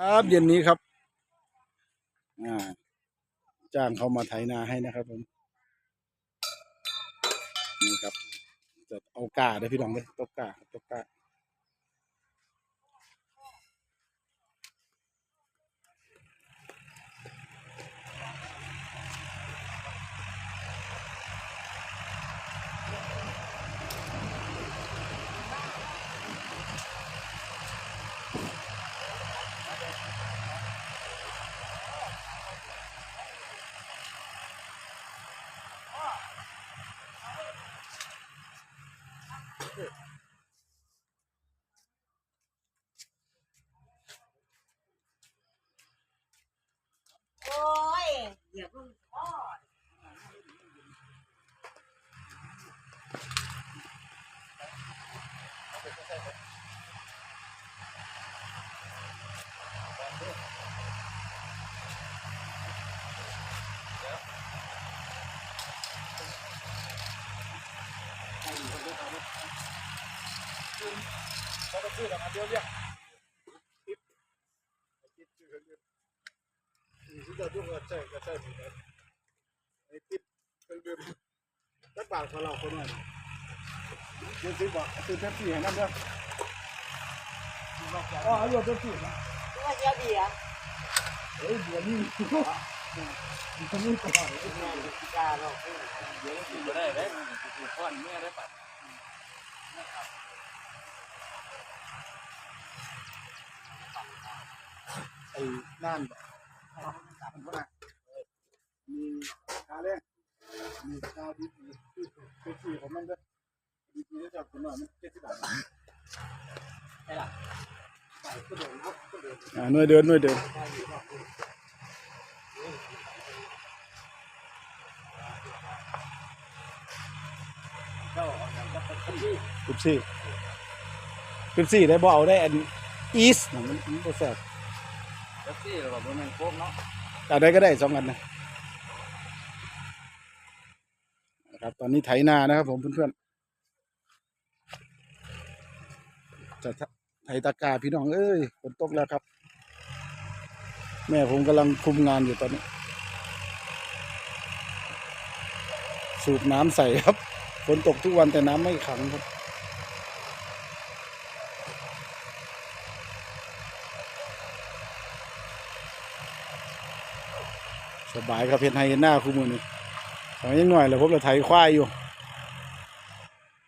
ครับเย็นนี้ครับ อ่า จ้างเขามาไถนาให้นะครับผมนี่ครับจะเอากาได้อพี่น้องเลยตกกาตกกา เขาต้องซื้อกันมาเดียวเรียกติ๊บติ๊บซื้อกันเดียวนี่ที่จะยุ่งกับใช่กับใช่เหมือนกันไอ้ติ๊บเครื่องดื่มสักบาทของเราคนหน่อยเดี๋ยวซื้อบอกซื้อแท็กซี่ให้นั่นเด้ออ๋อเอาอยู่แท็กซี่นะตัวเดียวเดียวเฮ้ยเดี๋ยวนี้มันนี่ก่อนกาเราเดี๋ยวสิบ่ได้ได้มันสิฟ้อนเมื่อได้ปัด ไอ้นั่นมันก็น่ะมีคาเล่นมีคาดิบมีแท็กซี่ของมันด้อดีๆแล้วจับคนหน่อยมันเจ็ดสิบบาทอ่าหน่วยเดินหน่วยเดินสิบสี่สิบสี่ได้บ่เอาได้อัน อีสมันมันบ่แซ่บแท็กซี่แล้วก็บ่แม่นโคกเนาะอันใดก็ได้สองอันนะนะครับตอนนี้ไถนานะครับ ผมเพื่อนๆจะไถตะกร้าพี่น้องเอ้ยฝนตกแล้วครับ แม่ผมกำลังคุมงานอยู่ตอนนี้ สูบน้ำใส่ครับฝนตกทุกวันแต่น้ำไม่ขังครับ สบายครับเห็นไฮหน้าคู่มือนี่ตอนยังหน่อยแหละผมเราไถควายอยู่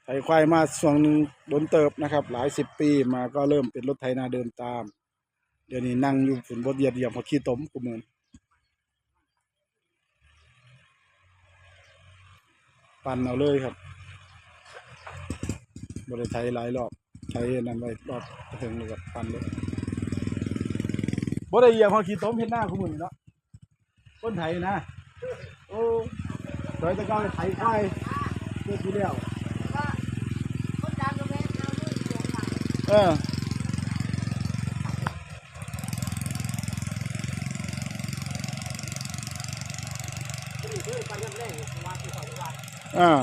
ไถควายมาส่วนหนึ่งโดนเติบนะครับ หลายสิบปีมาก็เริ่มเป็นรถไถนาเดินตาม เดี๋ยวนี้นั่งอยู่ฝุ่นบดเหยียดเหยียบพอขี้ตมคู่มือปั่นเอาเลยครับบริไทยหลายรอบใช้นั่นไว้รอบถึงเลยครับปั่นเลยบ่ได้เยียบพอขี้ตมเห็นหน้าคู่มือเนาะ คนไทยนะ โอ้สวยตะกอนไทยควายเมื่อที่แล้วก็คนดังก็แม่เดียวเออนี่คือไปยังแรกว่าที่เขาว่า อ่า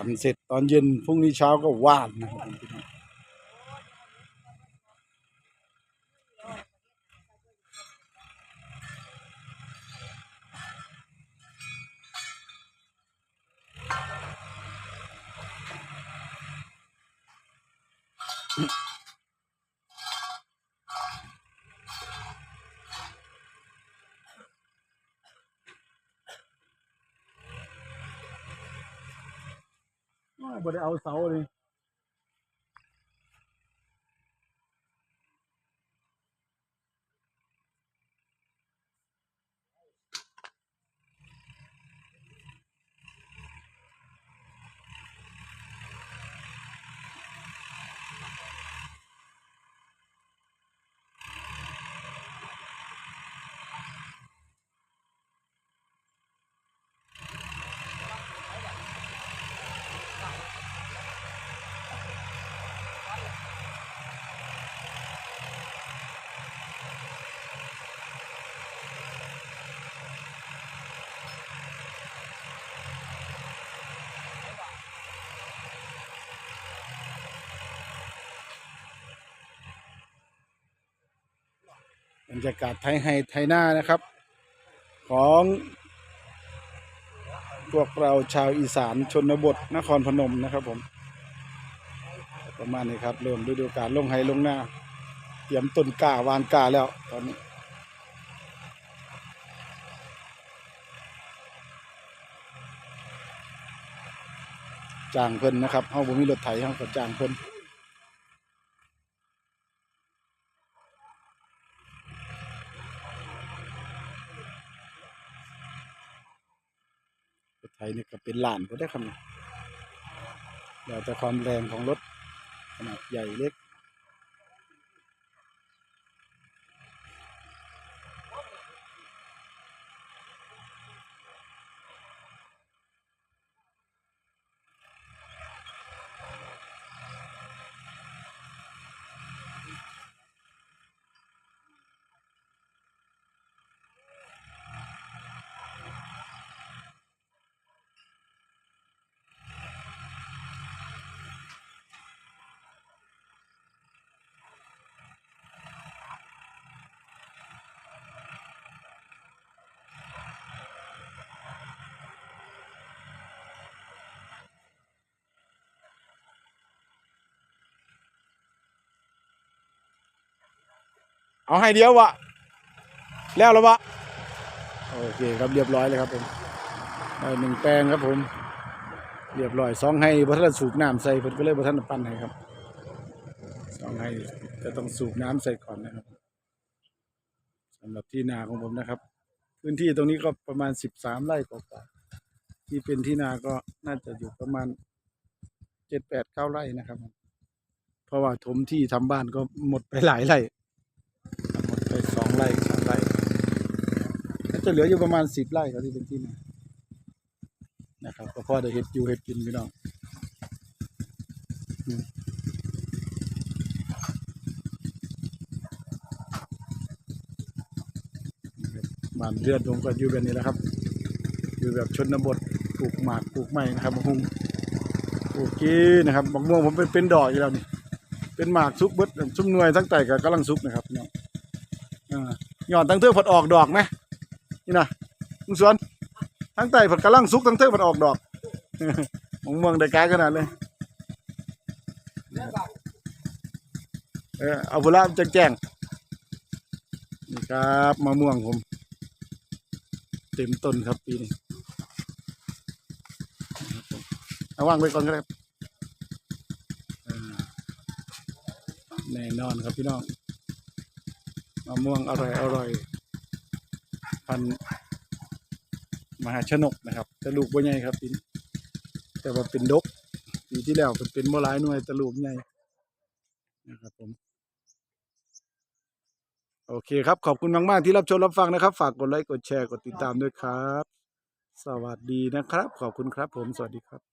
ปั่นเสร็จตอนเย็นพรุ่งนี้เช้าก็วานนะครับอืม บ่ได้ รรยากาศไทยไฮไทยหน้านะครับ ของพวกเราชาวอีสานชนบทนครพนมนะครับผม ประมาณนี้ครับ เริ่มฤดูกาลลงไฮลงหน้า เตรียมต้นกาวานกาแล้วตอนนี้จ้างเพิ่นนะครับเฮาบ่มีรถไถเฮาก็จ้างเพิ่น ไถนี่ก็เป็นลานก็ได้ครับแล้วแต่ความแรงของรถขนาดใหญ่เล็ก เอาให้เดียววะแล้วแล้ววะโอเคครับเรียบร้อยเลยครับผมได้หนึ่งแปลงครับผม เรียบร้อยสองให้พระท่านสูบน้ำใส่เพิ่นก็เลยพระท่านปั้นให้ครับสองให้จะต้องสูบน้ำใส่ก่อนนะครับสำหรับที่นาของผมนะครับ พื้นที่ตรงนี้ก็ประมาณสิบสามไร่กว่าๆที่เป็นที่นาก็น่าจะอยู่ประมาณเจ็ดแปดเก้าไร่นะครับ เพราะว่าถมที่ทำบ้านก็หมดไปหลายไร่ ไร่สามไร่ก็จะเหลืออยู่ประมาณสิบไร่ครับที่เป็นที่นานะครับก็พอได้เห็ดอยู่เห็ดกินพี่น้องอืมนะครับบ้านเรือนผมก็อยู่แบบนี้แหละครับ อยู่แบบชนบทปลูกหมากปลูกไม้นะครับมะฮุงปลูกกี้นะครับมะม่วงผมเป็นเป็นดอกอยู่แล้วนี่เป็นหมากซุกเบิดซุ่มหน่วยทั้งไต่กับกำลังซุกนะครับพี่น้องอ่า หย่อนทั้งเทือกผดออกดอกไหมนี่นะลุงสวนทั้งไต่ผดกำลังสุกทั้งเทือกผดออกดอกมองเมืองได้ไกลขนาดเลยเออเอาพุระแจ้งแจ้งนี่ครับมะม่วงผม เต็มต้นครับปีนี้เอาวางไว้ก่อนก็ได้ครับแน่นอนครับพี่น้อง มะม่วงอร่อยอร่อยพันมหาชนกนะครับต่ลูกบ่ใหญ่ครับปีนแต่ว่าเป็นดกปีที่แล้วเป็นเป็นบ่หลายหน่วยต่ลูกใหญ่นะครับผมโอเคครับ ขอบคุณมากๆที่รับชมรับฟังนะครับ ฝากกดไลค์กดแชร์กดติดตามด้วยครับ สวัสดีนะครับ ขอบคุณครับผมสวัสดีครับ